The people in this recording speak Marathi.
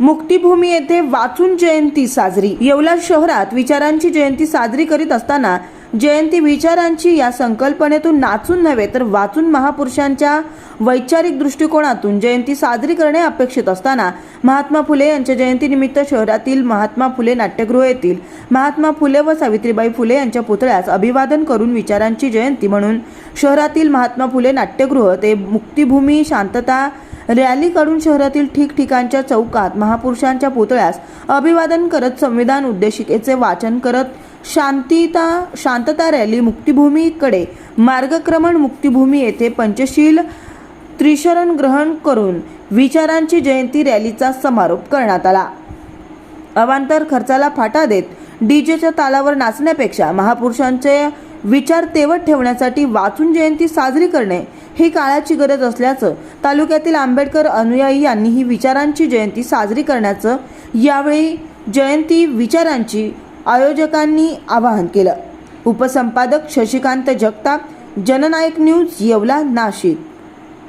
मुक्तिभूमी येथे वाचून जयंती साजरी. येवला शहरात विचारांची जयंती साजरी करीत असताना जयंती विचारांची या संकल्पनेतून नाचून नव्हे तर वाचून महापुरुषांच्या वैचारिक दृष्टिकोनातून जयंती साजरी करणे अपेक्षित असताना महात्मा फुले यांच्या जयंतीनिमित्त शहरातील महात्मा फुले नाट्यगृह येथील महात्मा फुले व सावित्रीबाई फुले यांच्या पुतळ्यास अभिवादन करून विचारांची जयंती म्हणून शहरातील महात्मा फुले नाट्यगृह ते मुक्तिभूमी शांतता रॅली काढून शहरातील ठिकठिकाणच्या चौकात महापुरुषांच्या पुतळ्यास अभिवादन करत संविधान उद्देशिकेचे वाचन करत शांतीता शांतता रॅली मुक्तिभूमीकडे मार्गक्रमण मुक्तिभूमी येथे पंचशील त्रिशरण ग्रहण करून विचारांची जयंती रॅलीचा समारोप करण्यात आला. अवांतर खर्चाला फाटा देत डीजेच्या तालावर नाचण्यापेक्षा महापुरुषांचे विचार तेवत ठेवण्यासाठी वाचून जयंती साजरी करणे ही काळाची गरज असल्याचं तालुक्यातील आंबेडकर अनुयायी यांनी ही विचारांची जयंती साजरी करण्याचं यावेळी जयंती विचारांची आयोजकांनी आवाहन केलं. उपसंपादक शशिकांत जगताप जननायक न्यूज येवला नाशिक.